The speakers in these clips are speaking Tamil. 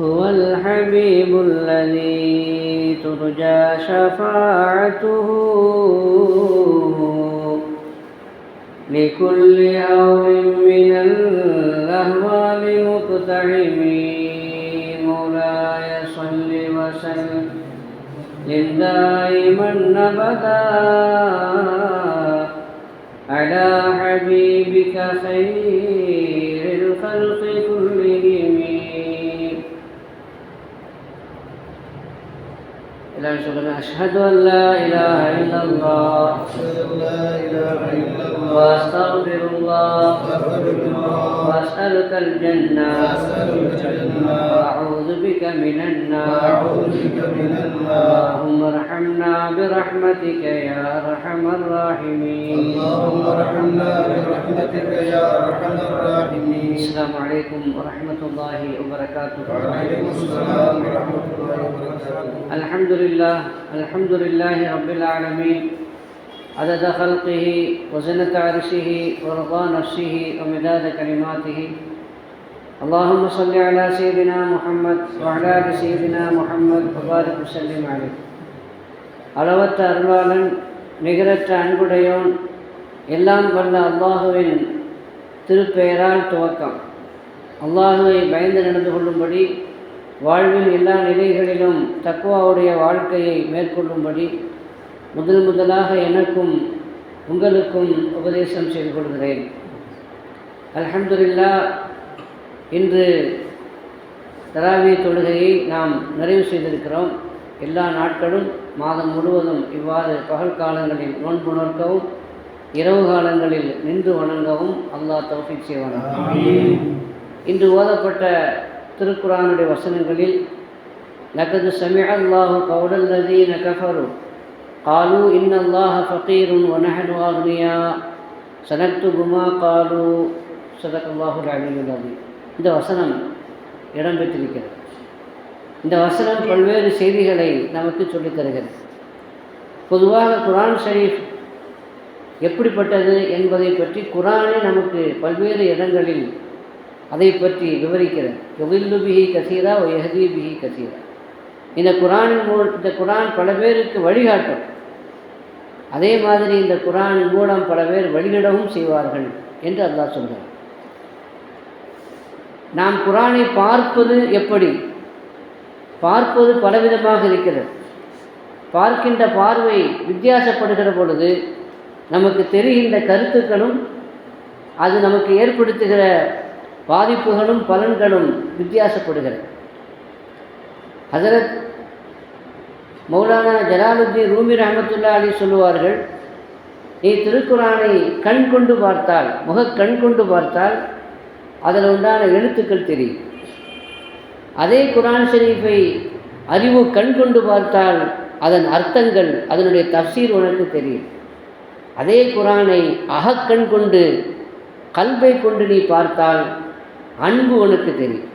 هو الحبيب الذي ترجى شفاعته. لكل يوم من الأهوال مقتحم. مولاي صل وسلم. دائما أبدا على حبيبك خير. الله أشهد أن لا إله إلا الله. وأستغفر الله. وأسألك الجنة. وأعوذ بك من النار. اللهم ارحمنا برحمتك يا أرحم الراحمين. برحمتك يا أرحم الراحمين السلام عليكم ورحمة الله وبركاته وعليكم السلام ورحمة الله وبركاته الحمد لله الحمد لله رب العالمين عدد خلقه وزنة عرشه ورضا نفسه ومداد كلماته اللهم صل على سيدنا محمد وعلى آل سيدنا محمد وبارك وسلم عليه அளவற்ற அருளாளன் நிகரற்ற அன்புடையோன் எல்லாம் வல்ல அல்லாஹுவின் திருப்பெயரால் துவக்கம். அல்லாஹுவை பயந்து நடந்து கொள்ளும்படி வாழ்வில் எல்லா நிலைகளிலும் தக்குவாவுடைய வாழ்க்கையை மேற்கொள்ளும்படி முதல் முதலாக எனக்கும் உங்களுக்கும் உபதேசம் செய்து கொள்கிறேன். அலமதுல்லா இன்று தராவிய தொழுகையை நாம் நிறைவு செய்திருக்கிறோம். எல்லா நாட்களும் மாதம் முழுவதும் இவ்வாறு பகல் காலங்களில் நோன்பு நோற்கவும் இரவு காலங்களில் நின்று வணங்கவும் அல்லாஹ் தௌஃபீக் செய்வானாக இன்று ஓதப்பட்ட திருக்குறானுடைய வசனங்களில் லக்கது சமிஅ அல்லாஹு கவுலல் லதீன கஃபரு قالوا إن الله فقير ونحن أغنياء سنكتب ما قالوا صدق الله العلي العظيم இந்த வசனம் இடம்பெற்றிருக்கிறது இந்த வசனம் பல்வேறு செய்திகளை நமக்கு சொல்லித் தருகிறது பொதுவாக குரான் ஷரீஃப் எப்படிப்பட்டது என்பதை பற்றி குரானே நமக்கு பல்வேறு இடங்களில் அதை பற்றி விவரிக்கிறது. தொழில் பிஹி கசீரா ஒ எஹதி பிஹி கசீரா. இந்த குரானின் மூலம் இந்த குரான் பல பேருக்கு வழிகாட்டும். அதே மாதிரி இந்த குரானின் மூலம் பல பேர் வழிநடவும் செய்வார்கள் என்று அல்லாஹ் சொல்கிறார் நாம் குரானை பார்ப்பது எப்படி? பார்ப்பது பலவிதமாக இருக்கிறது. பார்க்கின்ற பார்வை வித்தியாசப்படுகிற பொழுது நமக்கு தெரிகின்ற கருத்துக்களும் அது நமக்கு ஏற்படுத்துகிற பாதிப்புகளும் பலன்களும் வித்தியாசப்படுகிறது. ஹசரத் மௌலானா ஜலாலுத்தீன் ரூமி ரஹமத்துல்லா அலி சொல்லுவார்கள் நீ திருக்குறானை கண் கொண்டு பார்த்தால் முக கண் கொண்டு பார்த்தால் அதில் உண்டான எழுத்துக்கள் தெரியும். அதே குரான் ஷரீஃபை அறிவு கண் கொண்டு பார்த்தால் அதன் அர்த்தங்கள் அதனுடைய தப்சீர் உனக்கு தெரியும். அதே குரானை அகக்கண் கொண்டு கல்வை கொண்டு நீ பார்த்தால் அன்பு உனக்கு தெரியும்.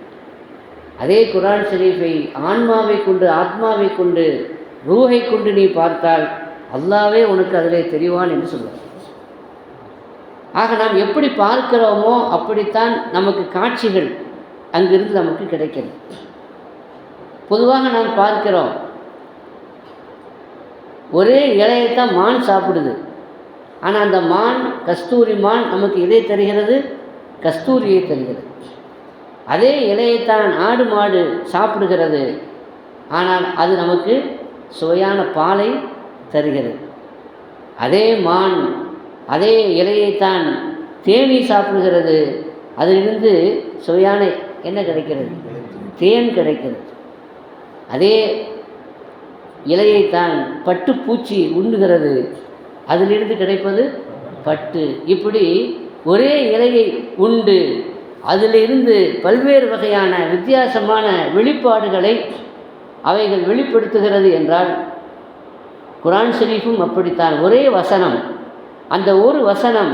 அதே குரான் ஷரீஃபை ஆன்மாவை கொண்டு ஆத்மாவை கொண்டு ரூஹை கொண்டு நீ பார்த்தால் அல்லாவே உனக்கு அதிலே தெரிவான் என்று சொல்வார். ஆக நாம் எப்படி பார்க்கிறோமோ அப்படித்தான் நமக்கு காட்சிகள் அங்கிருந்து நமக்கு கிடைக்கிறது. பொதுவாக நாம் பார்க்கிறோம் ஒரே இலையைத்தான் மான் சாப்பிடுது. ஆனால் அந்த மான் கஸ்தூரி மான் நமக்கு எதை தருகிறது? கஸ்தூரியை தருகிறது. அதே இலையைத்தான் ஆடு மாடு சாப்பிடுகிறது. ஆனால் அது நமக்கு சுவையான பாலை தருகிறது. அதே மான் அதே இலையைத்தான் தேனி சாப்பிடுகிறது. அதிலிருந்து சுவையான என்ன கிடைக்கிறது? தேன் கிடைக்கிறது. அதே இலையைத்தான் பட்டுப்பூச்சி உண்ணுகிறது. அதிலிருந்து கிடைப்பது பட்டு. இப்படி ஒரே இலையை உண்டு. அதிலிருந்து பல்வேறு வகையான வித்தியாசமான வெளிப்பாடுகளை அவைகள் வெளிப்படுத்துகிறது என்றால் குரான் ஷெரீஃபும் அப்படித்தான். ஒரே வசனம். அந்த ஒரு வசனம்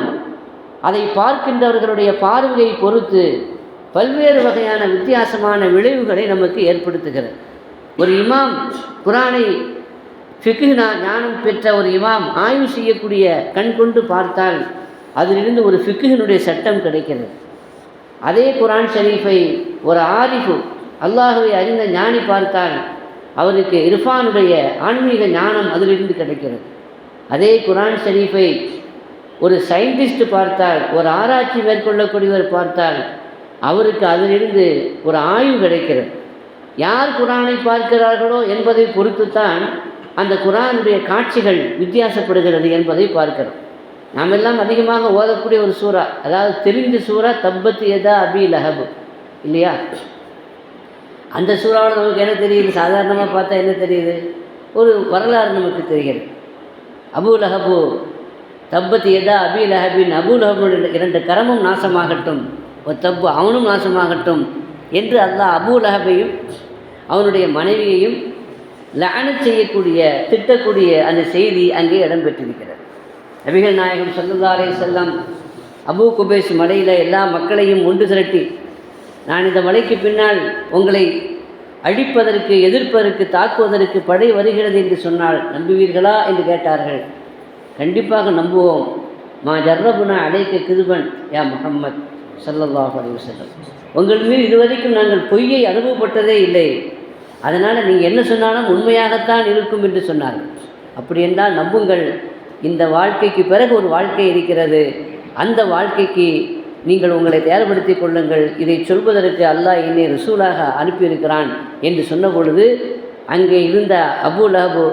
அதை பார்க்கின்றவர்களுடைய பார்வையை பொறுத்து பல்வேறு வகையான வித்தியாசமான விளைவுகளை நமக்கு ஏற்படுத்துகிறது. ஒரு இமாம் குரானை ஃபிக்குனா ஞானம் பெற்ற ஒரு இமாம் ஆய்வு செய்யக்கூடிய கண் கொண்டு பார்த்தால் அதிலிருந்து ஒரு ஃபிக்குகினுடைய சட்டம் கிடைக்கிறது. அதே குரான் ஷரீஃபை ஒரு ஆரிஃபு அல்லாஹுவை அறிந்த ஞானி பார்த்தால் அவருக்கு இர்ஃபானுடைய ஆன்மீக ஞானம் அதிலிருந்து கிடைக்கிறது. அதே குரான் ஷரீஃபை ஒரு சயின்டிஸ்ட் பார்த்தால் ஒரு ஆராய்ச்சி மேற்கொள்ளக்கூடியவர் பார்த்தால் அவருக்கு அதிலிருந்து ஒரு ஆய்வு கிடைக்கிறது. யார் குரானை பார்க்கிறார்களோ என்பதை பொறுத்துத்தான் அந்த குரானுடைய காட்சிகள் வித்தியாசப்படுகிறது என்பதை பார்க்கிறோம். நாம் எல்லாம் அதிகமாக ஓதக்கூடிய ஒரு சூறா அதாவது தெரிந்த சூறா தப்பத்து எதா அபி லஹபு இல்லையா? அந்த சூறாவில் நமக்கு என்ன தெரியுது? சாதாரணமாக பார்த்தா என்ன தெரியுது? ஒரு வரலாறு நமக்கு தெரிகிறது. அபு லஹபு தப்பத்து எதா அபி லஹபின் அபு லஹபுடைய இரண்டு கரமும் நாசமாகட்டும். ஒரு தப்பு அவனும் நாசமாகட்டும் என்று அல்லாஹ் அபு லஹபையும் அவனுடைய மனைவியையும் லகனம் செய்யக்கூடிய திட்டக்கூடிய அந்த செய்தி அங்கே இடம்பெற்றிருக்கிறது. நபிகள் நாயகம் சல்லுல்லாரே செல்லம் அபு குபேஷ் மலையில் எல்லா மக்களையும் ஒன்று திரட்டி நான் இந்த மலைக்கு பின்னால் உங்களை அழிப்பதற்கு எதிர்ப்பதற்கு தாக்குவதற்கு படை வருகிறது என்று சொன்னால் நம்புவீர்களா என்று கேட்டார்கள். கண்டிப்பாக நம்புவோம். மா ஜர்ரபுனா அடைக்க கிருபன் யா முகம்மத் சல்லல்லாஹ் அலைஹி வஸல்லம். உங்கள் மீது இதுவரைக்கும் நாங்கள் பொய்யை அனுபவப்பட்டதே இல்லை. அதனால் நீங்கள் என்ன சொன்னாலும் உண்மையாகத்தான் இருக்கும் என்று சொன்னார்கள் அப்படி என்றால் நம்புங்கள் இந்த வாழ்க்கைக்கு பிறகு ஒரு வாழ்க்கை இருக்கிறது. அந்த வாழ்க்கைக்கு நீங்கள் உங்களை தயார்படுத்திக் கொள்ளுங்கள். இதை சொல்வதற்கு அல்லாஹ் என்னை ரசூலாக அனுப்பியிருக்கிறான் என்று சொன்ன பொழுது அங்கே இருந்த அபு லஹபு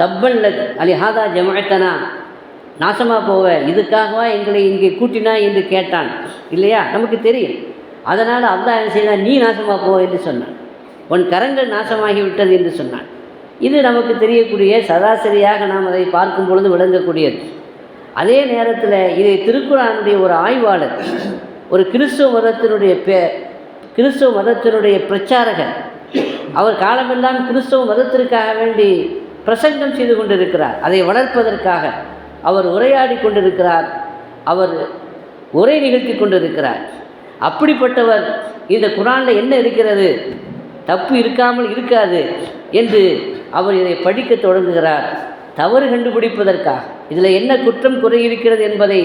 தப்பல்ல அலி ஹாதா ஜமாத்தனா நாசமாக போவ இதுக்காகவா எங்களை இங்கே கூட்டினா என்று கேட்டான். இல்லையா? நமக்கு தெரியும். அதனால் அல்லாஹ் என்ன செய்தான்? நீ நாசமாக போ என்று சொன்னான். உன் கரங்கள் நாசமாகிவிட்டது என்று சொன்னான். இது நமக்கு தெரியக்கூடிய சராசரியாக நாம் அதை பார்க்கும் பொழுது விளங்கக்கூடியது. அதே நேரத்தில் இதை திருக்குறானுடைய ஒரு ஆய்வாளர் ஒரு கிறிஸ்துவ மதத்தினுடைய பே கிறிஸ்துவ மதத்தினுடைய பிரச்சாரகர் அவர் காலமெல்லாம் கிறிஸ்துவ மதத்திற்காக வேண்டி பிரசங்கம் செய்து கொண்டிருக்கிறார். அதை வளர்ப்பதற்காக அவர் உரையாடி கொண்டிருக்கிறார். அவர் உரை நிகழ்த்தி கொண்டிருக்கிறார். அப்படிப்பட்டவர் இந்த குரானில் என்ன இருக்கிறது? தப்பு இருக்காமல் இருக்காது என்று அவர் இதை படிக்க தொடங்குகிறார். தவறு கண்டுபிடிப்பதற்காக. இதில் என்ன குற்றம் குறை இருக்கிறது என்பதை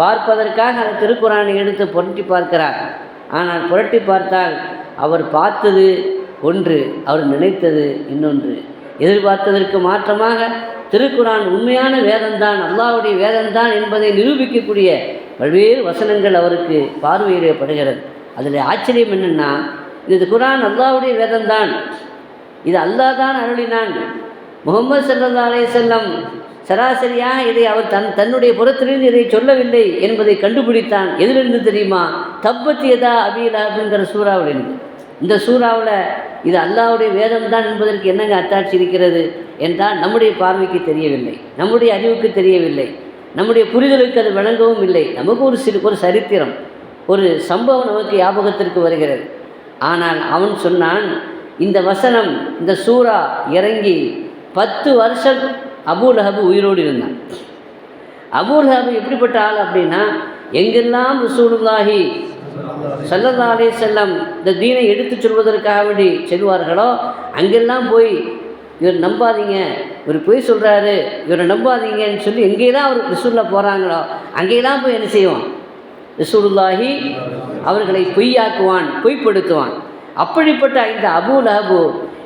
பார்ப்பதற்காக அந்த திருக்குறானை எடுத்து புரட்டி பார்க்கிறார். ஆனால் புரட்டி பார்த்தால் அவர் பார்த்தது ஒன்று அவர் நினைத்தது இன்னொன்று. எதிர்பார்த்ததற்கு மாற்றமாக திருக்குறான் உண்மையான வேதம்தான் அல்லாவுடைய வேதம்தான் என்பதை நிரூபிக்கக்கூடிய பல்வேறு வசனங்கள் அவருக்கு பார்வையிடப்படுகிறது. அதில் ஆச்சரியம் என்னென்னா இது குரான் அல்லாவுடைய வேதம்தான். இது அல்லாஹ் தான் அருளினான் முகமது சல்லா அலே செல்லம் சராசரியாக இதை அவர் தன் தன்னுடைய புறத்திலிருந்து இதை சொல்லவில்லை என்பதை கண்டுபிடித்தான். எதிலிருந்து தெரியுமா? தப்பத்தியதா அபிலா அப்படிங்கிற சூறாவிலிருந்து இந்த சூறாவில் இது அல்லாவுடைய வேதம் தான் என்பதற்கு என்னங்க அத்தாட்சி இருக்கிறது என்றால் நம்முடைய பார்வைக்கு தெரியவில்லை. நம்முடைய அறிவுக்கு தெரியவில்லை. நம்முடைய புரிதலுக்கு அது விளங்கவும் இல்லை. நமக்கு ஒரு சிறு ஒரு சரித்திரம் ஒரு சம்பவம் நமக்கு ஞாபகத்திற்கு வருகிறது. ஆனால் அவன் சொன்னான் இந்த வசனம் இந்த சூறா இறங்கி பத்து வருஷம் அபூலஹபு உயிரோடு இருந்தான். அபூலஹபு எப்படிப்பட்ட ஆள் அப்படின்னா எங்கெல்லாம் ரசூலுல்லாஹி சல்லல்லா அலே செல்லம் இந்த தீனை எடுத்துச் சொல்வதற்காக வேண்டி செல்வார்களோ அங்கெல்லாம் போய் இவர் நம்பாதீங்க இவர் பொய் சொல்கிறாரு இவரை நம்பாதீங்கன்னு சொல்லி எங்கேயெல்லாம் அவர் ரிசூலில் போகிறாங்களோ அங்கேயெல்லாம் போய் என்ன செய்வோம் ரிசூலுல்லாஹி அவர்களை பொய்யாக்குவான் பொய்ப்படுத்துவான். அப்படிப்பட்ட இந்த அபூ லஹபு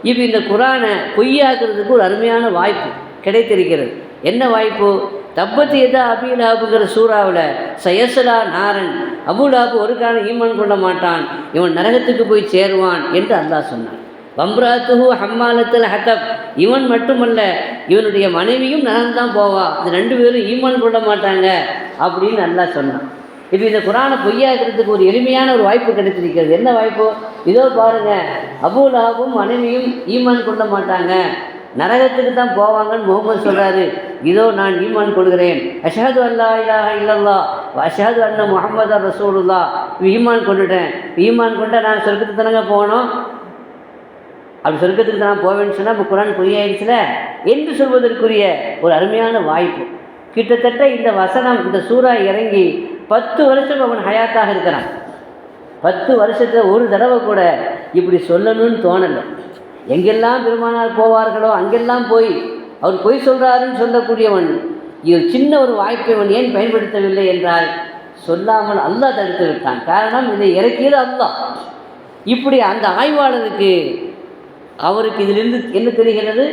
இப்போ இந்த குரானை பொய்யாக்குறதுக்கு ஒரு அருமையான வாய்ப்பு கிடைத்திருக்கிறது. என்ன வாய்ப்பு? தப்பத்து எதா அபிலஹாபுங்கிற சூறாவில் சயசலா நாரன் அபுலாபு ஒரு காலம் ஈமான் கொள்ள மாட்டான் இவன் நரகத்துக்கு போய் சேருவான் என்று அல்லாஹ் சொன்னான். வம்ராத்துஹு ஹம்மாலத்தில் ஹத்தப் இவன் மட்டுமல்ல இவனுடைய மனைவியும் நரகம்தான் போவா இந்த ரெண்டு பேரும் ஈமான் கொள்ள மாட்டாங்க அப்படின்னு அல்லாஹ் சொன்னான். இப்போ இந்த குரானை பொய்யாக்கிறதுக்கு ஒரு எளிமையான ஒரு வாய்ப்பு கிடைத்திருக்கிறது. என்ன வாய்ப்பு? இதோ பாருங்க அபூலாவும் மனைவியும் ஈமான் கொள்ள மாட்டாங்க. நரகத்துக்கு தான் போவாங்கன்னு முகமது சொல்கிறாரு இதோ நான் ஈமான் கொள்கிறேன். அஷஹது அல்லா இலாஹ இல்லல்லா அஷஹது அண்ண முகமது ரசூலுல்லா ஈமான் கொண்டுட்டேன். ஈமான் கொண்ட நான் சொர்க்கத்துக்கு தானங்க போகணும்? அப்படி சொர்க்கத்துக்கு நான் போவேன்னு சொன்னால் இப்போ குரான் பொய்யாயிடுச்சுல என்று சொல்வதற்குரிய ஒரு அருமையான வாய்ப்பு. கிட்டத்தட்ட இந்த வசனம் இந்த சூறா இறங்கி பத்து வருஷம் அவன் ஹயாத்தாக இருக்கிறான். பத்து வருஷத்தில் ஒரு தடவை கூட இப்படி சொல்லணும்னு தோணலை. எங்கெல்லாம் பெருமானார் போவார்களோ அங்கெல்லாம் போய் அவர் பொய் சொல்கிறாருன்னு சொல்லக்கூடியவன் இது சின்ன ஒரு வாய்ப்பை அவன் ஏன் பயன்படுத்தவில்லை என்றால் சொல்லாமல் அல்லாஹ் தடுத்து விட்டான். காரணம் இதை இறக்கியது அல்லாஹ். இப்படி அந்த ஆய்வாளருக்கு அவருக்கு இதிலிருந்து என்ன தெரிகிறது?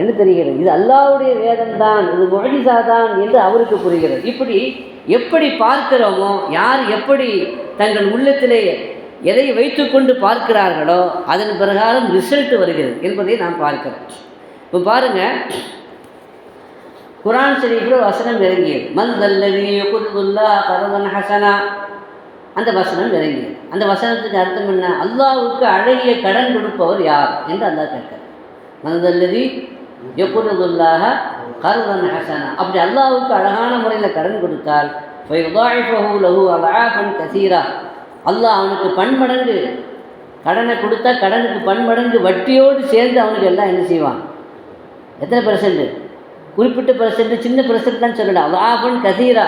என்ன தெரிகிறது? இது அல்லாவுடைய வேதம் தான் இது மொழிசா தான் என்று அவருக்கு புரிகிறது. இப்படி எப்படி பார்க்கிறோமோ யார் எப்படி தங்கள் உள்ளத்திலே எதை வைத்துக்கொண்டு பார்க்கிறார்களோ அதன் பிரகாரம் ரிசல்ட் வருகிறது என்பதை நாம் பார்க்கிறோம். இப்போ பாருங்கள் குரான் ஷரீஃபில் வசனம் இறங்கியது மன் தல்லதி குதுல்லா கரதன் ஹசனா. அந்த வசனம் இறங்கியது அந்த வசனத்துக்கு அர்த்தம் என்ன? அல்லாவுக்கு அழகிய கடன் கொடுப்பவர் யார்? என்று அல்லாஹ் கேட்கிறார். மன் தல்லதி கரதன் ஹசனா. அப்படி அல்லாவுக்கு அழகான முறையில் கடன் கொடுத்தால் லஹு அலாஃபன் கசீரா. அல்லாஹ் அவனுக்கு பன்மடங்கு கடனை கொடுத்தா கடனுக்கு பன்மடங்கு வட்டியோடு சேர்ந்து அவனுக்கு எல்லாம் என்ன செய்வான்? எத்தனை பெர்சன்ட் குறிப்பிட்ட பெர்சன்ட் சின்ன பெர்சன்ட் தான் சொல்லலாம் அல்லாஹன் கசீரா.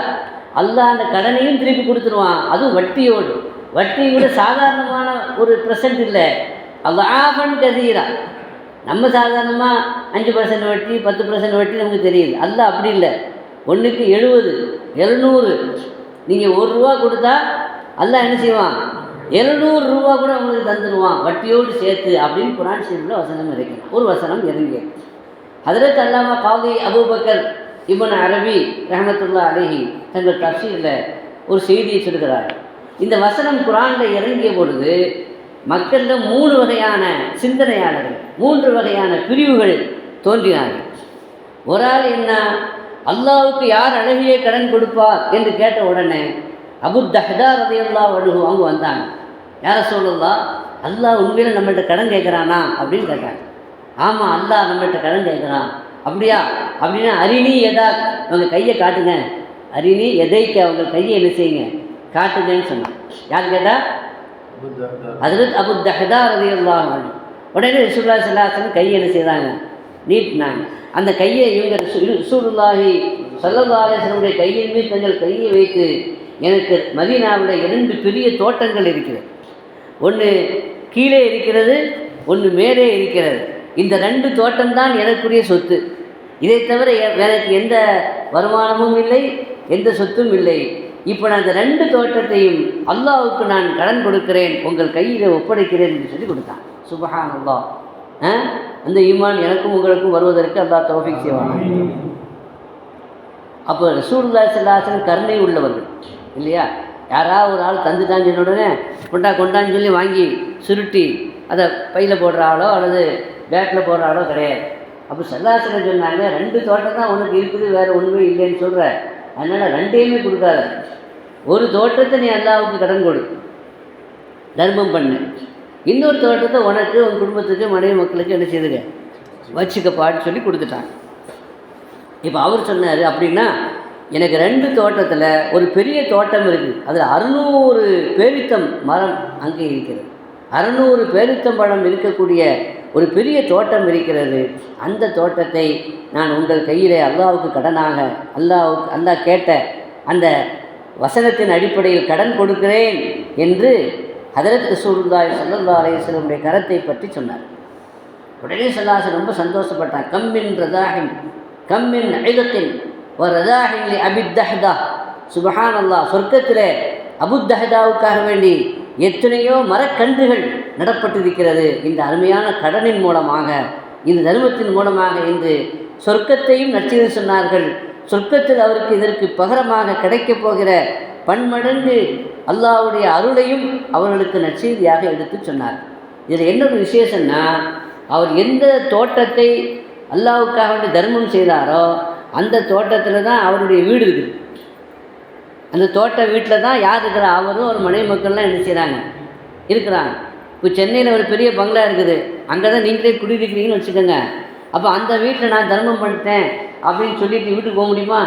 அல்லாஹ் அந்த கடனையும் திருப்பி கொடுத்துருவான். அதுவும் வட்டியோடு. வட்டி விட சாதாரணமான ஒரு பெர்சன்ட் இல்லை. அல்லாஹன் கசீரா. நம்ம சாதாரணமாக அஞ்சு பர்சன்ட் வட்டி பத்து பர்சன்ட் வட்டி நமக்கு தெரியுது. அல்ல அப்படி இல்லை. ஒன்றுக்கு எழுபது எழுநூறு நீங்கள் ஒரு ரூபா கொடுத்தா அல்ல என்ன செய்வான்? எழுநூறு ரூபா கூட உங்களுக்கு தந்துடுவான் வட்டியோடு சேர்த்து அப்படின்னு குரான் ஷரீஃபில் வசனம் இறக்கணும் ஒரு வசனம் இறங்கிய ஹதரத் அல்லாமா காதி அபூபக்கர் இவன் அரபி ரஹமத்துல்லா அலஹி தங்கள் தப்சீரில் ஒரு செய்தியை சொல்கிறார் இந்த வசனம் குரானில் இறங்கிய பொழுது மக்களில் மூணு வகையான சிந்தனையாளர்கள் மூன்று வகையான பிரிவுகள் தோன்றினார்கள். ஒரு ஆள் என்ன அல்லாவுக்கு யார் அழகிய கடன் கொடுப்பார் என்று கேட்ட உடனே அபு தஹ்தா ரதையல்லா வடுகு அவங்க வந்தாங்க. யாரை சொல்லலாம் அல்லாஹ் உண்மையில் நம்மள்ட்ட கடன் கேட்குறானா? அப்படின்னு கேட்டாங்க. ஆமாம் அல்லாஹ் நம்மள்கிட்ட கடன் கேட்குறான். அப்படியா? அப்படின்னா அரிணி எதா? அவங்க கையை காட்டுங்க. அரிணி எதைக்கு? அவங்க கையை என்ன செய்யுங்க? காட்டுங்கன்னு சொன்னான் யார் கேட்டால் அதில் அபு தஹதா ரதியல்லாஹு அன்ஹு. உடனே ரிசூல்லா சல்லாசன் கையை என்ன செய்தாங்க? நீட்டினாங்க. அந்த கையை இவங்க ரசூலுல்லாஹி சல்லல்லா கையின் மீது தங்கள் கையை வைத்து எனக்கு மதீனாவில் இரண்டு பெரிய தோட்டங்கள் இருக்கிறது. ஒன்று கீழே இருக்கிறது ஒன்று மேலே இருக்கிறது. இந்த ரெண்டு தோட்டம்தான் எனக்குரிய சொத்து. இதை தவிர எனக்கு எந்த வருமானமும் இல்லை எந்த சொத்தும் இல்லை. இப்போ நான் அந்த ரெண்டு தோட்டத்தையும் அல்லாவுக்கு நான் கடன் கொடுக்கிறேன் உங்கள் கையில் ஒப்படைக்கிறேன் என்று சொல்லி கொடுத்தான். சுபஹான் அல்லா ஆ? அந்த ஈமான் எனக்கும் உங்களுக்கும் வருவதற்கு அல்லாஹ் தோஃபிக் செய்வான். அப்போ ரசூல்லா சல்லாசன் கருணை உள்ளவர்கள் இல்லையா? யாராவது ஒரு ஆள் தந்துட்டான்னு சொன்ன உடனே கொண்டா கொண்டான்னு சொல்லி வாங்கி சுருட்டி அதை பையில் போடுற ஆளோ அல்லது பேக்கில் போடுற ஆளோ கிடையாது. அப்போ சல்லாசனம் சொன்னாங்க ரெண்டு தோட்டம் தான் உனக்கு இருக்குது வேறு ஒன்றுமே இல்லைன்னு சொல்கிற அதனால் ரெண்டையுமே கொடுக்காத. ஒரு தோட்டத்தை நீ அல்லாவுக்கு கடன் கொடு. தர்மம் பண்ணு. இன்னொரு தோட்டத்தை உனக்கு உன் குடும்பத்துக்கு மனைவி மக்களுக்கு என்ன செய்துங்க வச்சுக்கப்பான்னு சொல்லி கொடுத்துட்டாங்க. இப்போ அவர் சொன்னார் அப்படின்னா எனக்கு ரெண்டு தோட்டத்தில் ஒரு பெரிய தோட்டம் இருக்குது அதில் அறுநூறு பேரித்தம் மரம் அங்கே இருக்கிறது. அறுநூறு பேரித்தம்பழம் இருக்கக்கூடிய ஒரு பெரிய தோட்டம் இருக்கிறது. அந்த தோட்டத்தை நான் உங்கள் கையிலே அல்லாவுக்கு கடனாக அல்லாவுக்கு அல்லாஹ் கேட்ட அந்த வசனத்தின் அடிப்படையில் கடன் கொடுக்கிறேன் என்று ஹதரத் ரசூலுல்லாஹி ஸல்லல்லாஹு அலைஹி கரத்தை பற்றி சொன்னார். உடனே சொல்லாசன் ரொம்ப சந்தோஷப்பட்டான் கம்மின் ரதாஹின் கம்மின் ஐதத்தின் ஒரு ரதாஹின் அபித்தஹதா சுபஹான் அல்லாஹ் அபுத் அபுத்தஹதாவுக்காக வேண்டி எத்தனையோ மரக்கன்றுகள் நடப்பட்டிருக்கிறது. இந்த அருமையான கடனின் மூலமாக இந்த தர்மத்தின் மூலமாக இன்று சொர்க்கத்தையும் நச்செய்து சொன்னார்கள். சொர்க்கத்தில் அவருக்கு இதற்கு பகரமாக கிடைக்கப் போகிற பன்மடங்கு அல்லாவுடைய அருளையும் அவர்களுக்கு நற்செய்தியாக எடுத்து சொன்னார். இதில் என்ன ஒரு விசேஷம்னா அவர் எந்த தோட்டத்தை அல்லாவுக்காக வேண்டி தர்மம் செய்தாரோ அந்த தோட்டத்தில் தான் அவருடைய வீடு இருக்குது. அந்த தோட்ட வீட்டில் தான் யார் இருக்கிறா அவரும் ஒரு மனைவி மக்கள்லாம் என்ன செய்கிறாங்க இருக்கிறாங்க. இப்போ சென்னையில் ஒரு பெரிய பங்களா இருக்குது. அங்கே தான் நீங்களே குடியிருக்கிறீங்கன்னு வச்சுக்கோங்க. அப்போ அந்த வீட்டில் நான் தர்மம் பண்ணிட்டேன் அப்படின்னு சொல்லிட்டு வீட்டுக்கு போக முடியுமா?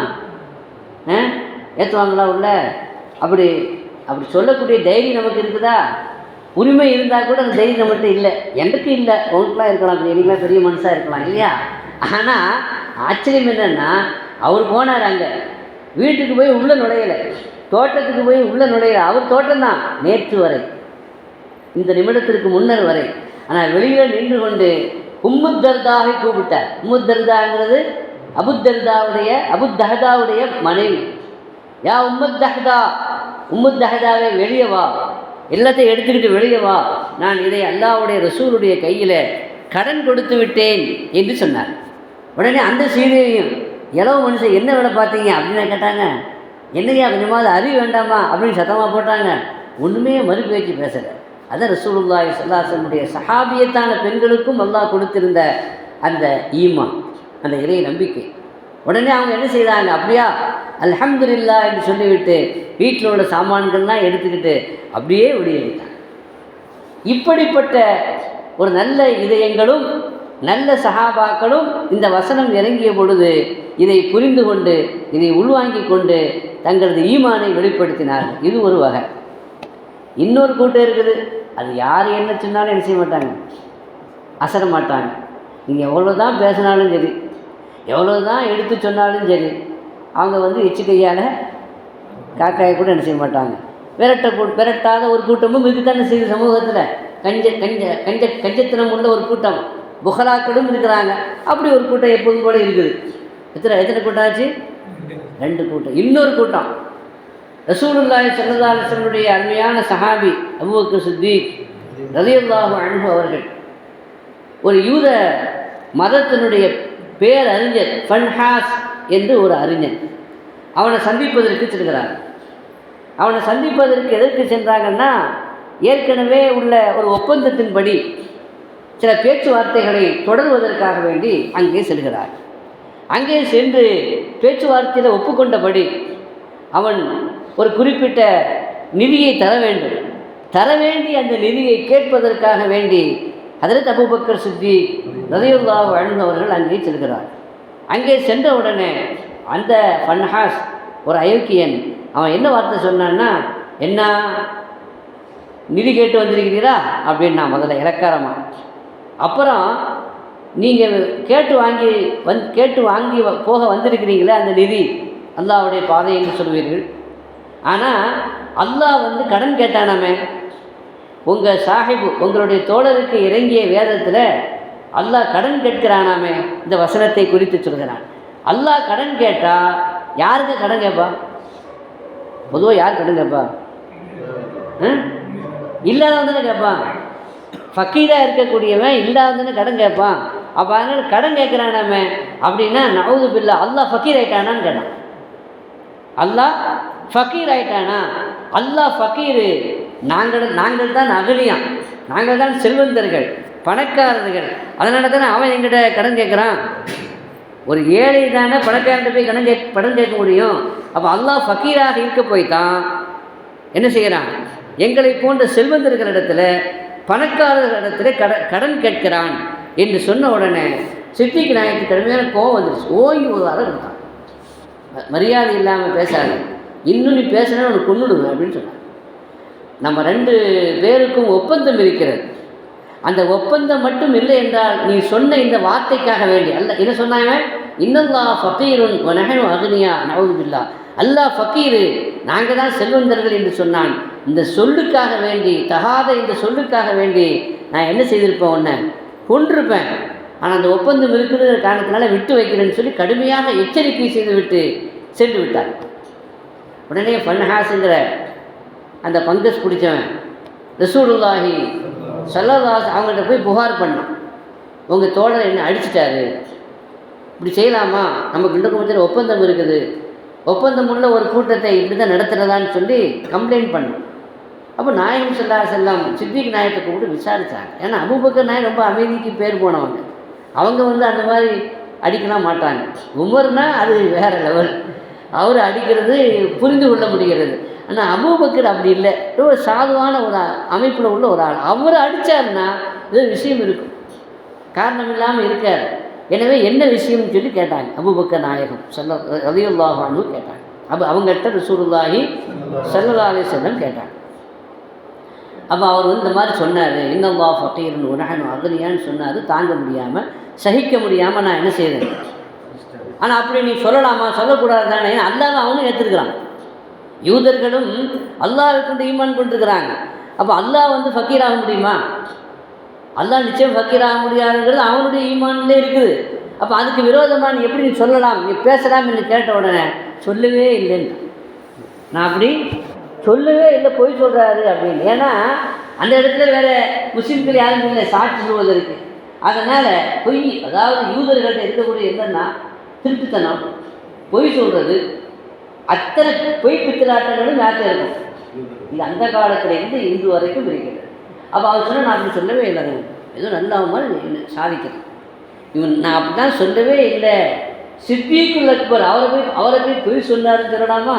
ஆ? ஏற்றுவாங்களா உள்ள? அப்படி அப்படி சொல்லக்கூடிய தைரியம் நமக்கு இருக்குதா? உரிமை இருந்தால் கூட அந்த தைரியம் நம்மகிட்ட இல்லை. எனக்கு இல்லை. உங்களுக்குலாம் இருக்கலாம். நீங்களாம் பெரிய மனுஷாக இருக்கலாம் இல்லையா? ஆனால் ஆச்சரியம் என்னன்னா அவர் போனார் அங்கே. வீட்டுக்கு போய் உள்ளே நுழையலை. தோட்டத்துக்கு போய் உள்ளே நுழையலை. அவர் தோட்டம்தான் நேற்று வரை. இந்த நிமிடத்திற்கு முன்னர் வரை. ஆனால் வெளியில் நின்று கொண்டு உம்முத்தர்தாவை கூப்பிட்டார். உம்முத்தர்தாங்கிறது அபுத்தர்தாவுடைய அபுத்தஹதாவுடைய மனைவி. யா உம்முத்தஹதா உம்முத்தஹதாவை வெளியே வா. எல்லாத்தையும் எடுத்துக்கிட்டு வெளியே வா. நான் இதை அல்லாவுடைய ரசூலுடைய கையில் கடன் கொடுத்து விட்டேன் என்று சொன்னார். உடனே அந்த சீதையையும் இளவு மனுஷன் என்ன வேலை பார்த்தீங்க அப்படின்னு கேட்டாங்க. என்னையா கொஞ்சமாவது அறிவு வேண்டாமா அப்படின்னு சத்தமாக போட்டாங்க. ஒன்றுமே மறுபேச்சு பேசலை. அதான் ரசூலுல்லாய் சல்லாசனுடைய சஹாபியத்தான பெண்களுக்கும் அல்லாஹ் கொடுத்திருந்த அந்த ஈமா அந்த இறை நம்பிக்கை. உடனே அவங்க என்ன செய்தாங்க? அப்படியா? அல்ஹம்துலில்லா என்று சொல்லிவிட்டு வீட்டில் உள்ள சாமான்கள்லாம் எடுத்துக்கிட்டு அப்படியே வெளியேறிட்டாங்க இப்படிப்பட்ட ஒரு நல்ல இதயங்களும் நல்ல சஹாபாக்களும் இந்த வசனம் இறங்கிய பொழுது இதை புரிந்து கொண்டு இதை உள்வாங்கிக் கொண்டு தங்களது ஈமானை வெளிப்படுத்தினார்கள் இது ஒரு வகை. இன்னொரு கூட்டம் இருக்குது. அது யார் என்ன சொன்னாலும் என்ன செய்ய மாட்டாங்க. அசர மாட்டாங்க. நீங்கள் எவ்வளோ தான் பேசினாலும் சரி எவ்வளோ தான் எடுத்து சொன்னாலும் சரி அவங்க வந்து எச்சு கையால் காக்காயை கூட என்ன செய்ய மாட்டாங்க. விரட்ட கூ விரட்டாத ஒரு கூட்டமும் இருக்குதானே செய்யுது சமூகத்தில்? கஞ்ச கஞ்ச கஞ்ச கஞ்சத்தனம் உள்ள ஒரு கூட்டம். புகலாக்களும் இருக்கிறாங்க. அப்படி ஒரு கூட்டம் எப்போதும் கூட இருக்குது. எத்தனை எத்தனை கூட்டம் ஆச்சு ரெண்டு கூட்டம். இன்னொரு கூட்டம். ரசூலுல்லாய் ஸல்லல்லாஹு அருமையான சஹாபி அபூபக்கர் சித்திக் ரலியல்லாஹு அன்பு அவர்கள் ஒரு யூத மதத்தினுடைய பேரறிஞர் ஃபன்ஹாஸ் என்று ஒரு அறிஞர். அவனை சந்திப்பதற்கு செல்கிறார். அவனை சந்திப்பதற்கு எதற்கு சென்றாங்கன்னா ஏற்கனவே உள்ள ஒரு ஒப்பந்தத்தின்படி சில பேச்சுவார்த்தைகளை தொடர்வதற்காக வேண்டி அங்கே செல்கிறார். அங்கே சென்று பேச்சுவார்த்தையில் ஒப்புக்கொண்டபடி அவன் ஒரு குறிப்பிட்ட நிதியை தர வேண்டும். தர வேண்டி அந்த நிதியை கேட்பதற்காக வேண்டி அதில் அபூபக்கர் சித்தி ரதியுல்லாஹ் வாழ்ந்தவர்கள் அங்கே செல்கிறார். அங்கே சென்ற உடனே அந்த ஃபன்ஹாஸ் ஒரு அயோக்கியன் அவன் என்ன வார்த்தை சொன்னான்னா என்ன? நிதி கேட்டு வந்திருக்கிறீரா? அப்படின்னா முதல்ல இலக்காரமாக அப்புறம் நீங்கள் கேட்டு வாங்கி வந் கேட்டு வாங்கி வ- போக வந்திருக்கிறீங்களே அந்த நிதி அல்லாஹ்வுடைய பாதை என்று சொல்வீர்கள். ஆனால் அல்லாஹ் வந்து கடன் கேட்டானாமே. உங்கள் சாஹிபு உங்களுடைய தோழருக்கு இறங்கிய வேதத்தில் அல்லாஹ் கடன் கேட்கிறானாமே. இந்த வசனத்தை குறித்து சொல்கிறான். அல்லாஹ் கடன் கேட்டால் யாருக்கு கடன் கேட்பா? பொதுவாக யார் கடன் கேட்பா? இல்லாதவன் தானே கேட்பான். ஃபக்கீராக இருக்கக்கூடியவன் இல்லாதவன்னு கடன் கேட்பான். அப்போ அதனால் கடன் கேட்குறானாமே அப்படின்னா நவுது பில்லா அல்லாஹ் ஃபக்கீர் ஆயிட்டானான்னு கேட்டான். அல்லாஹ் ஃபக்கீர் ஆயிட்டானா? அல்லாஹ் ஃபக்கீரு. நாங்கள் நாங்கள் தான் அகலியாம். நாங்கள் தான் செல்வந்தர்கள் பணக்காரர்கள். அதனால தானே அவன் எங்கிட்ட கடன் கேட்குறான்? ஒரு ஏழை தானே பணக்காரன் போய் கடன் கேட்க கடன் கேட்க முடியும். அப்போ அல்லாஹ் ஃபக்கீராக இருக்க போய் தான் என்ன செய்கிறான் எங்களை போன்ற செல்வந்தர்கள் இடத்துல பணக்காரர்கள் இடத்துல கட கடன் கேட்கிறான். என்று சொன்ன உடனே சித்திக்கு நாயக்கு கடுமையான கோவம் வந்துருச்சு. ஓங்கி ஒரு வாரம் கொடுத்தான் மரியாதை இல்லாமல் பேசாது. இன்னும் நீ பேசுனா உனக்கு கொண்டுடுவேன் அப்படின்னு சொன்னான் நம்ம ரெண்டு பேருக்கும் ஒப்பந்தம் இருக்கிறது. அந்த ஒப்பந்தம் மட்டும் இல்லை என்றால் நீ சொன்ன இந்த வார்த்தைக்காக வேண்டி அல்ல என்ன சொன்னாங்க? இன்னல்லா ஃபக்கீருன் நகனு அக்னியா நவதுபில்லா அல்லா ஃபக்கீரு நாங்கள் தான் செல்வந்தர்கள் என்று சொன்னான். இந்த சொல்லுக்காக வேண்டி தகாத இந்த சொல்லுக்காக வேண்டி நான் என்ன செய்திருப்பேன் உன்னை? கொண்டிருப்பேன் ஆனால் அந்த ஒப்பந்தம் இருக்கிற காரணத்தினால விட்டு வைக்கிறேன்னு சொல்லி கடுமையாக எச்சரிக்கை செய்து விட்டு சென்று விட்டார். உடனே ஃபன்ஹாஸுங்கிற அந்த பங்கஸ் பிடிச்சவன் ரசூலுல்லாஹி சல்லதாஸ் அவங்கள்ட்ட போய் புகார் பண்ணான். உங்கள் தோழர் என்ன அடிச்சிட்டாரு. இப்படி செய்யலாமா? நமக்கு ரெண்டு மத்தியில் ஒப்பந்தம் இருக்குது. ஒப்பந்தம் உள்ள ஒரு கூட்டத்தை இப்படி தான் நடத்துகிறதான்னு சொல்லி கம்ப்ளைண்ட் பண்ணோம் அப்போ நாயகம் செல்லா செல்லாம் சித்திக் நாயத்தை கூப்பிட்டு விசாரித்தாங்க ஏன்னா அபுபக்கர் நாயக் ரொம்ப அமைதிக்கு பேர் போனவங்க. அவங்க வந்து அந்த மாதிரி அடிக்கலாம் மாட்டாங்க. உமர்னா அது வேற லெவல் அவர் அடிக்கிறது புரிந்து கொள்ள முடிகிறது. ஆனால் அபூபக்கர் அப்படி இல்லை. ரொம்ப சாதுவான ஒரு அமைப்பில் உள்ள ஒரு ஆள். அவர் அடித்தாருன்னா ஏதோ விஷயம் இருக்கும். காரணம் இல்லாமல் இருக்காது எனவே என்ன விஷயம்னு சொல்லி கேட்டாங்க. அபூபக்கர் நாயகம் செல்ல ரதியுல்லாஹானு கேட்டாங்க. அப்போ அவங்ககிட்ட ரசூலுல்லாஹி செல்லதாலே செல்லம் கேட்டாங்க. அப்போ அவர் வந்து இந்த மாதிரி சொன்னார் இன்னல்லா ஃபக்கீர்னு உனகன் அகனியான்னு சொன்னார் தாங்க முடியாமல் சகிக்க முடியாமல் நான் என்ன செய்தேன் ஆனால் அப்படி நீ சொல்லலாமா? சொல்லக்கூடாது தானே? ஏன்னா அல்லாஹ் அவனும் ஏற்றுக்கிறான் யூதர்களும் அல்லாவை கொண்டு ஈமான் கொண்டிருக்கிறாங்க. அப்போ அல்லாஹ் வந்து ஃபக்கீராக முடியுமா? அல்லாஹ் நிச்சயம் ஃபக்கீராக முடியாதுங்கிறது அவனுடைய ஈமான்லே இருக்குது. அப்போ அதுக்கு விரோதமாக நீ எப்படி நீ சொல்லலாம்? நீ பேசலாம் என்று கேட்ட உடனே சொல்லவே இல்லைன்னு நான் அப்படி சொல்லவே இல்லை பொய் சொல்கிறாரு அப்படின்னு. ஏன்னா அந்த இடத்துல வேறு முஸ்லீம்கள் யாரும் இல்லை சாட்சி சொல்வதற்கு அதனால் பொய் அதாவது யூதர்கள்ட்ட இருக்கக்கூடிய என்னன்னா திருட்டுத்தனம் பொய் சொல்கிறது அத்தனை பொய் பித்திராட்டங்களும் யார்கிட்ட இருக்கும். இது அந்த காலத்திலேருந்து இந்து வரைக்கும் இருக்கிறது. அப்போ அவர் சொன்னால் நான் அப்படி சொல்லவே இல்லை ஏதோ நல்லா மாதிரி சாதிக்கிறேன். இவன் நான் அப்படி தான் சொல்லவே இல்லை. சித்திக்குள் அக்பர் அவரை போய் அவரை போய் பொய் சொன்னாருன்னு சொல்லலாமா?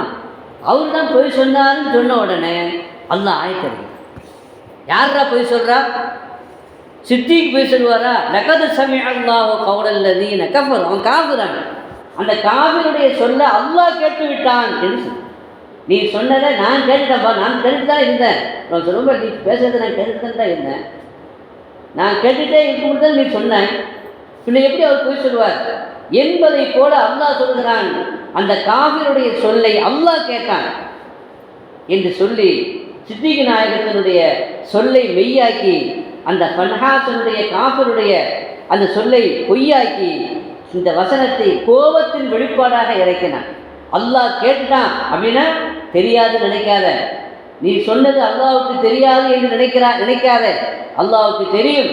அவர் தான் பொய் சொன்னாருன்னு சொன்ன உடனே அல்ல ஆயத்தருங்க யாரா பொய் சொல்கிறா சித்திக்கு போய் சொல்லுவாரா? லகது சமி கவுடல்ல நீ கஃபர். அவன் காஃபிரான். அந்த காஃபிருடைய சொல்ல அல்லாஹ் கேட்டு விட்டான் என்று நீ சொன்னதை நான் கேட்டுட்டப்பா நான் கேட்டு தான் இருந்தேன் நான் சொல்லும்போது நீ பேசுறதை நான் கேட்டுட்டு தான் இருந்தேன். நான் கேட்டுட்டே இருக்கும்போது நீ சொன்னேன். பின்ன எப்படி அவர் போய் சொல்லுவார்? என்பதை போல அல்லாஹ் சொல்கிறான் அந்த காவிருடைய சொல்லை அல்லாஹ் கேட்டான் என்று சொல்லி சித்திக நாயகத்தினுடைய சொல்லை மெய்யாக்கி அந்த பன்ஹாசனுடைய காஃபருடைய அந்த சொல்லை பொய்யாக்கி இந்த வசனத்தை கோபத்தின் வெளிப்பாடாக இறக்கினான். அல்லாஹ் கேட்டான் அப்படின்னா தெரியாது நினைக்காத. நீ சொன்னது அல்லாவுக்கு தெரியாது என்று நினைக்கிறா நினைக்காத. அல்லாவுக்கு தெரியும்.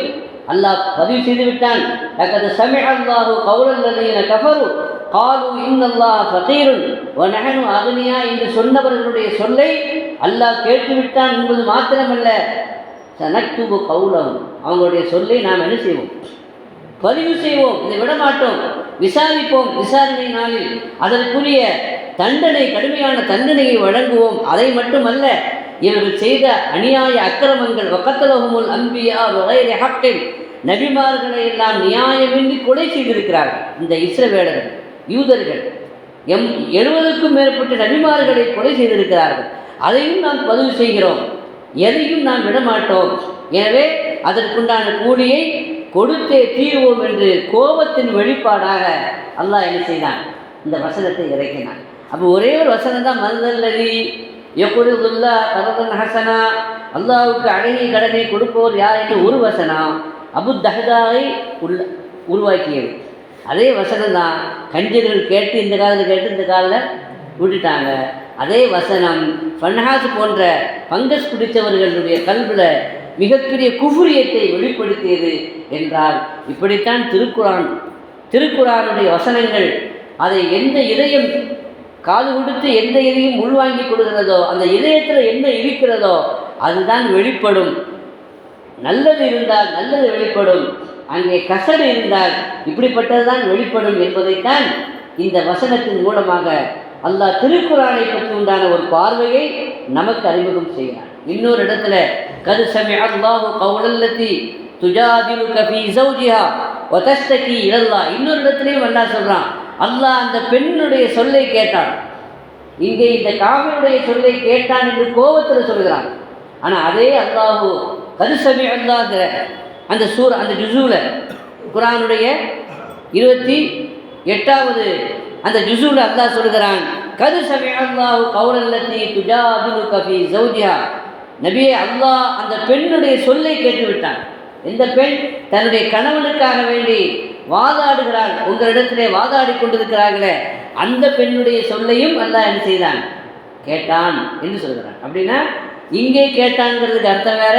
அல்லாஹ் பதிவு செய்து விட்டான். லக்கது அல்லாஹு கௌலல் லதீன கஃபரு. காலு இன்னல்லா ஃபகீருன் வ நகனு அகனியா என்று சொன்னவர்களுடைய சொல்லை அல்லாஹ் கேட்டுவிட்டான் என்பது மாத்திரமல்ல. சனக்துபு கவுலம் அவங்களுடைய சொல்லை நாம் என்ன செய்வோம்? பதிவு செய்வோம். இதை விடமாட்டோம். விசாரிப்போம். விசாரணை நாளில் அதற்குரிய தண்டனை கடுமையான தண்டனையை வழங்குவோம். அதை மட்டுமல்ல இவர்கள் செய்த அநியாய அக்கிரமங்கள் வக்கத்தலகுமுல் அம்பியா வகைரை ஹக்கில் நபிமார்களை எல்லாம் நியாயமின்றி கொலை செய்திருக்கிறார்கள். இந்த இஸ்ரவேலர்கள். யூதர்கள். எம் எழுபதுக்கும் மேற்பட்ட நபிமார்களை கொலை செய்திருக்கிறார்கள். அதையும் நாம் பதிவு செய்கிறோம். எதையும் நாம் விடமாட்டோம். எனவே அதற்குண்டான கூலியை கொடுத்தே தீர்வோம் என்று கோபத்தின் வெளிப்பாடாக அல்லாஹ் என்ன செய்தான்? இந்த வசனத்தை இறக்கினான். அப்போ ஒரே ஒரு வசனம் தான் மருந்தல்லதி எப்பொழுதுல்லா கரதன் ஹசனா. அல்லாவுக்கு அழகிய கடனை கொடுப்போர் யார் என்று ஒரு வசனம் அபு தஹதாவை உள்ள உருவாக்கியது. அதே வசனம் தான் கஞ்சர்கள் கேட்டு இந்த காலத்தில் கேட்டு இந்த காலில் விட்டுட்டாங்க. அதே வசனம் ஃபன்ஹாஸ் போன்ற பங்கஸ் பிடித்தவர்களுடைய கல்வியில் மிகப்பெரிய குஃபுரியத்தை வெளிப்படுத்தியது என்றால் இப்படித்தான் திருக்குறான் திருக்குறானுடைய வசனங்கள் அதை எந்த இதயம் காது கொடுத்து எந்த இதையும் உள்வாங்கி கொடுக்கிறதோ அந்த இதயத்தில் என்ன இருக்கிறதோ அதுதான் வெளிப்படும். நல்லது இருந்தால் நல்லது வெளிப்படும். அங்கே கசடு இருந்தால் இப்படிப்பட்டது தான் வெளிப்படும் என்பதைத்தான் இந்த வசனத்தின் மூலமாக அல்லாஹ் திருக்குறானை பற்றி உண்டான ஒரு பார்வையை நமக்கு அறிமுகம் செய்கிறான். இன்னொரு இடத்துல கது சமி அல்லாஹு கவுலல்லத்தி துஜாதிலு கபி சௌஜிஹா ஒதஸ்தகி இலல்லா இன்னொரு இடத்துலையும் அல்லாஹ் சொல்கிறான் அல்லாஹ் அந்த பெண்ணுடைய சொல்லை கேட்டான். இங்கே இந்த காவியுடைய சொல்லை கேட்டான் என்று கோபத்தில் சொல்கிறான். ஆனால் அதே அல்லாஹு கருசமி அல்லாங்கிற அந்த சூர் அந்த ஜுசூல குரானுடைய இருபத்தி எட்டாவது அந்த ஜுசூல அல்லாஹ் சொல்கிறான் கது சமி அல்லாஹு கவுரல்லத்தி துஜாதிலு கபி சௌதியா நபியே அல்லாஹ் அந்த பெண்ணுடைய சொல்லை கேட்டு விட்டான் எந்த பெண்? தன்னுடைய கணவனுக்காக வேண்டி வாதாடுகிறாள். உங்களிடத்திலே வாதாடி கொண்டிருக்கிறார்களே. அந்த பெண்ணுடைய சொல்லையும் அல்லாஹ் என்ன செய்தான்? கேட்டான் என்று சொல்கிறான். அப்படின்னா இங்கே கேட்டாங்கிறதுக்கு அர்த்தம் வேற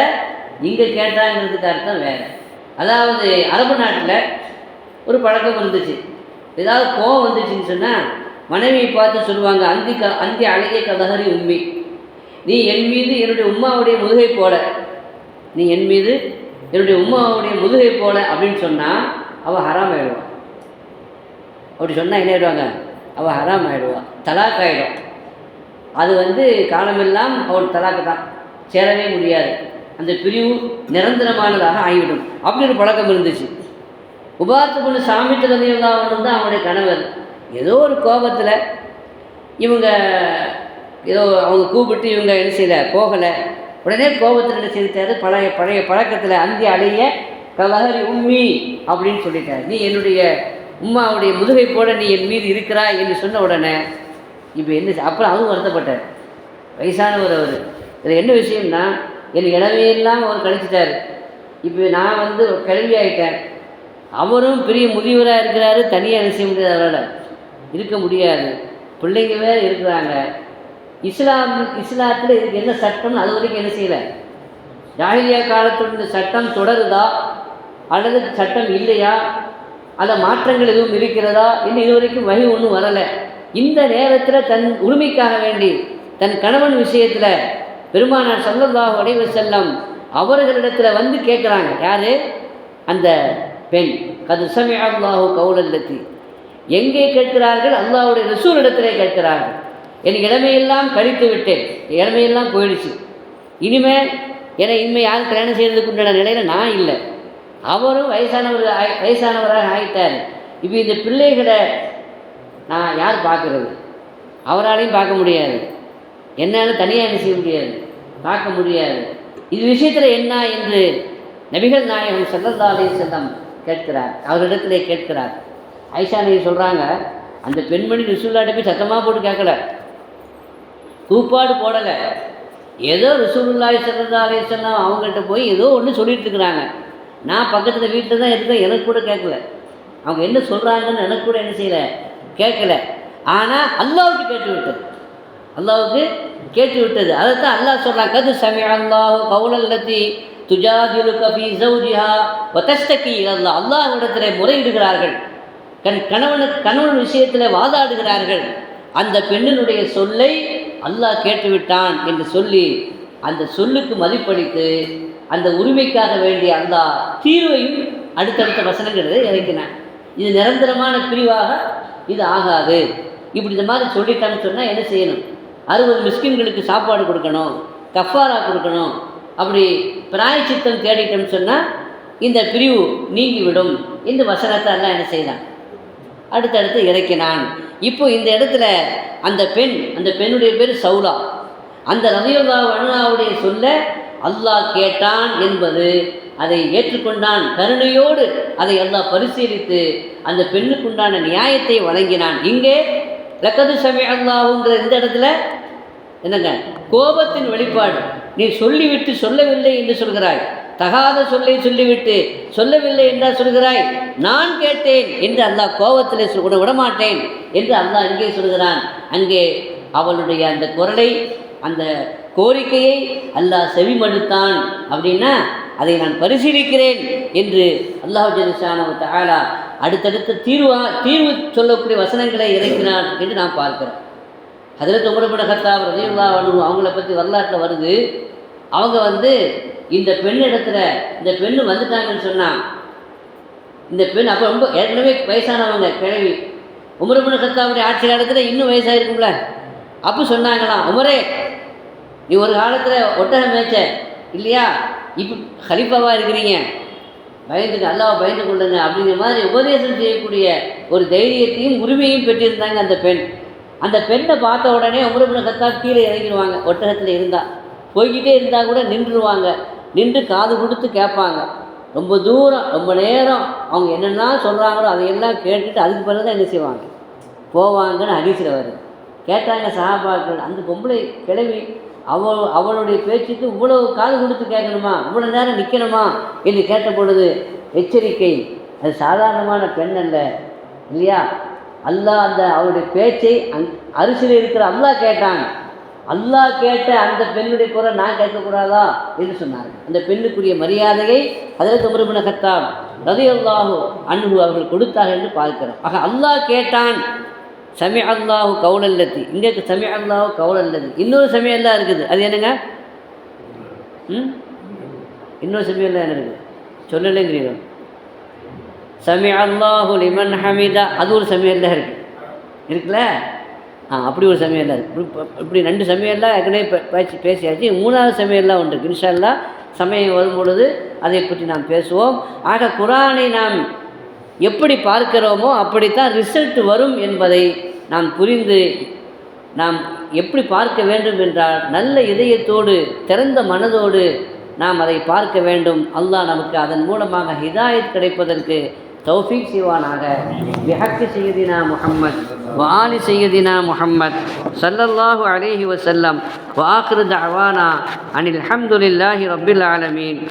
இங்கே கேட்டாங்கிறதுக்கு அர்த்தம் வேறு. அதாவது அரபு நாட்டில் ஒரு பழக்கம் வந்துச்சு. ஏதாவது கோவம் வந்துச்சுன்னு சொன்னால் மனைவியை பார்த்து சொல்லுவாங்க அந்தி க அந்தி அழகிய கதகரி உண்மை நீ என் மீது என்னுடைய உமாவுடைய முதுகை போல. நீ என் மீது என்னுடைய உமாவுடைய முதுகை போல அப்படின்னு சொன்னால் அவள் ஹராம் ஆயிடுவான் அப்படி சொன்னால் என்ன ஆயிடுவாங்க? அவள் ஹராம் ஆயிடுவா. தலாக் ஆயிடும். அது வந்து காலமெல்லாம் அவள் தலாக்கு தான். சேரவே முடியாது. அந்த பிரிவு நிரந்தரமானதாக ஆகிவிடும். அப்படி ஒரு பழக்கம் இருந்துச்சு. உபாத்து பொண்ணு சாமி திறந்தையுள்ளாவன் தான் அவனுடைய கணவர் ஏதோ ஒரு கோபத்தில் இவங்க ஏதோ அவங்க கூப்பிட்டு இவங்க என்ன செய்யலை போகலை. உடனே கோபத்தில் என்ன செய்துட்டாரு? பழைய பழைய பழக்கத்தில் அந்தி அடைய கலகரி உம்மி அப்படின்னு சொல்லிட்டார். நீ என்னுடைய உம்மாவுடைய முதுகை போட நீ என் மீது இருக்கிறாய் என்று சொன்ன உடனே இப்போ என்ன அப்புறம் அதுவும் வருத்தப்பட்டார். வயசானவர் அவர். இதில் என்ன விஷயம்னா என் இடமையெல்லாம் அவர் கழிச்சிட்டார். இப்போ நான் வந்து ஒரு கிளம்பி அவரும் பெரிய முதியவராக இருக்கிறாரு தனியாக என்ன செய்ய முடியாது அவரால். இருக்க முடியாது. பிள்ளைங்க வேறு இருக்கிறாங்க. இஸ்லாம் இஸ்லாத்தில் இதுக்கு என்ன சட்டம்னு அது வரைக்கும் என்ன செய்யலை? ஜாகிரியா காலத்தில் இந்த சட்டம் தொடருதா? அல்லது சட்டம் இல்லையா? அந்த மாற்றங்கள் எதுவும் இருக்கிறதா? இன்னும் இதுவரைக்கும் வகை ஒன்றும் வரலை. இந்த நேரத்தில் தன் உரிமைக்காக வேண்டி தன் கணவன் விஷயத்தில் பெருமானார் சல்லல்லாஹு அலைஹி செல்லம் அவர்களிடத்தில் வந்து கேட்குறாங்க யார்? அந்த பெண். கது சமி அல்லாஹு கவுலல்லத்தி எங்கே கேட்கிறார்கள்? அல்லாஹுடைய ரசூல் இடத்திலே கேட்கிறார்கள். என் இளமையெல்லாம் கழித்து விட்டேன். இளமையெல்லாம் போயிடுச்சு. இனிமே என்னை இனிமே யாரும் கல்யாணம் செய்கிறதுக்கு உண்டான நிலையில் நான் இல்லை. அவரும் வயசானவர் வயசானவராக ஆகிட்டார் இப்போ இந்த பிள்ளைகளை நான் யார் பார்க்கறது? அவராலையும் பார்க்க முடியாது. என்னால் தனியாக என்ன செய்ய முடியாது? பார்க்க முடியாது. இது விஷயத்தில் என்ன என்று நபிகள் நாயகம் ஸல்லல்லாஹு அலைஹி செல்லம் கேட்கிறார். அவரிடத்திலே கேட்கிறார். ஐஷா நபி சொல்கிறாங்க அந்த பெண்மணி ரிசுல்லாட்ட போய் சத்தமாக போட்டு கேட்கல. கூப்பாடு போடலை. ஏதோ ரிசூலுல்லாஹி ஸல்லல்லாஹு அலைஹி அவங்ககிட்ட அவங்கள்ட்ட போய் ஏதோ ஒன்று சொல்லிட்டு இருக்கிறாங்க. நான் பக்கத்தில் வீட்டில் தான் இருக்கேன் எனக்கு கூட கேட்கல. அவங்க என்ன சொல்கிறாங்கன்னு எனக்கு கூட என்ன செய்யலை? கேட்கல. ஆனால் அல்லாவுக்கு கேட்டு விட்டது. அல்லாவுக்கு கேட்டு விட்டது அதைத்தான் அல்லாஹ் சொல்கிறான் கது சமி அல்லாஹ் கவுலல்லத்தி துஜாதிரு கபி சௌஜிஹா வதஸ்தகி அல்லா அல்லாஹ்விடத்தில் முறையிடுகிறார்கள். கண் கணவனுக்கு கணவன் விஷயத்தில் வாதாடுகிறார்கள். அந்த பெண்ணினுடைய சொல்லை அல்லாஹ் கேட்டுவிட்டான் என்று சொல்லி அந்த சொல்லுக்கு மதிப்பளித்து அந்த உரிமைக்காக வேண்டிய அல்லாஹ் தீர்வையும் அடுத்தடுத்த வசனங்களை இறக்கினான். இது நிரந்தரமான பிரிவாக இது ஆகாது. இப்படி இந்த மாதிரி சொல்லிட்டான்னு சொன்னால் என்ன செய்யணும்? அறுபது மிஸ்கின்களுக்கு சாப்பாடு கொடுக்கணும் கஃபாரா கொடுக்கணும் அப்படி பிராயச்சித்தம் தேடிட்டோம்னு சொன்னால் இந்த பிரிவு நீங்கிவிடும். இந்த வசனத்தை எல்லாம் என்ன செய்தான்? அடுத்தடுத்து இறக்கினான். இப்போ இந்த இடத்துல அந்த பெண் அந்த பெண்ணுடைய பேர் சௌலா. அந்த ரதியுல்லா அனுனாவுடைய சொல்ல அல்லாஹ் கேட்டான் என்பது அதை ஏற்றுக்கொண்டான். கருணையோடு அதை அல்லாஹ் பரிசீலித்து அந்த பெண்ணுக்குண்டான நியாயத்தை வழங்கினான். இங்கே லக்கது சமி அல்லாஹுங்கிற இந்த இடத்துல என்னங்க? கோபத்தின் வெளிப்பாடு. நீ சொல்லிவிட்டு சொல்லவில்லை என்று சொல்கிறாய். தகாத சொல்லை சொல்லிவிட்டு சொல்லவில்லை என்றால் சொல்கிறாய். நான் கேட்டேன் என்று அல்லாஹ் கோபத்தில் விட விடமாட்டேன் என்று அல்லாஹ் அங்கே சொல்கிறான். அங்கே அவளுடைய அந்த குரலை அந்த கோரிக்கையை அல்லாஹ் செவிமடுத்தான். அப்படின்னா அதை நான் பரிசீலிக்கிறேன் என்று அல்லாஹ் ஜலிசான தகாலா அடுத்தடுத்த தீர்வா தீர்வு சொல்லக்கூடிய வசனங்களை இறக்கினான் என்று நாம் பார்க்கிறோம். அதில் தொமரப்பட கத்தாப் ரதியுல்லா அவங்கள பற்றி வரலாற்றில் வருது. அவங்க வந்து இந்த பெண் இடத்துல இந்த பெண்ணு வந்துட்டாங்கன்னு சொன்னான் இந்த பெண் அப்போ ரொம்ப ஏற்கனவே வயசானவங்க கிழவி. உமரபுன கத்தாவுடைய ஆட்சி காலத்தில் இன்னும் வயசாயிருக்கும்ல? அப்போ சொன்னாங்களாம் உமரே நீ ஒரு காலத்தில் ஒட்டகம் மேய்ச்ச இல்லையா? இப்போ ஹலிஃபாவாக இருக்கிறீங்க. பயந்துங்க அல்லாவை பயந்து கொள்ளுங்க அப்படிங்கிற மாதிரி உபதேசம் செய்யக்கூடிய ஒரு தைரியத்தையும் உரிமையும் பெற்றிருந்தாங்க அந்த பெண். அந்த பெண்ணை பார்த்த உடனே உமரபுன கத்தாப் கீழே இறங்கிடுவாங்க ஒட்டகத்தில் இருந்தால் போய்கிட்டே இருந்தால் கூட நின்றுடுவாங்க நின்று காது கொடுத்து கேட்பாங்க. ரொம்ப தூரம் ரொம்ப நேரம் அவங்க என்னெல்லாம் சொல்கிறாங்களோ அதையெல்லாம் கேட்டுட்டு அதுக்கு பிறகு தான் என்ன செய்வாங்க? போவாங்கன்னு ஹதீஸில் வருது கேட்டாங்க சஹாபாக்கள் அந்த பொம்பளை கிளவி அவள் அவளுடைய பேச்சுக்கு இவ்வளவு காது கொடுத்து கேட்கணுமா? இவ்வளோ நேரம் நிற்கணுமா என்று கேட்ட பொழுது எச்சரிக்கை. அது சாதாரணமான பெண் அல்ல இல்லையா? அல்லாஹ் அந்த அவருடைய பேச்சை அங் அரிசியில் இருக்கிற அல்லாஹ் கேட்டாங்க அல்லாஹ் கேட்ட அந்த பெண்ணுடைய குரல் நான் கேட்கக்கூடாதா? என்று சொன்னார்கள். அந்த பெண்ணுக்குரிய மரியாதையை அதில் உமருபின கத்தாப் ரதியுல்லாஹு அன்பு அவர்கள் கொடுத்தார்கள் என்று பார்க்கிறோம். ஆக அல்லாஹ் கேட்டான். சமி அல்லாஹு கவுலல்லத்தி இங்கே சமி அல்லாஹு கவுலல்லதி. இன்னொரு சமயம்லாம் இருக்குது. அது என்னங்க? ம்? இன்னொரு சமயம்லாம் என்ன இருக்குது? சொல்லலைங்கிறீங்க சமி அல்லாஹு லிமன் ஹமீதா. அது ஒரு சமயம்லாம் இருக்குது இருக்குல்ல? ஆ அப்படி ஒரு சமயம்லாம் இருக்குது இப்படி ரெண்டு சமயம்லாம் ஏற்கனவே பேசி பேசியாச்சு. மூணாவது சமயம்லாம் உண்டு. இன்ஷால்லா சமயம் வரும்பொழுது அதை பற்றி நாம் பேசுவோம். ஆக குரானை நாம் எப்படி பார்க்கிறோமோ அப்படித்தான் ரிசல்ட் வரும் என்பதை நாம் புரிந்து நாம் எப்படி பார்க்க வேண்டும் என்றால் நல்ல இதயத்தோடு திறந்த மனதோடு நாம் அதை பார்க்க வேண்டும். அல்லாஹ் நமக்கு அதன் மூலமாக ஹிதாயத் கிடைப்பதற்கு தௌஃபீக் செய்வானாக. விஹக்கு செய்யதினா முஹம்மத் வாலி செய்யதினா முஹம்மத் சல்லல்லாஹு அலேஹி வசல்லம் வாஹிரு தவானா அனில் அஹமதுல்லாஹி ரபில் ஆலமீன்.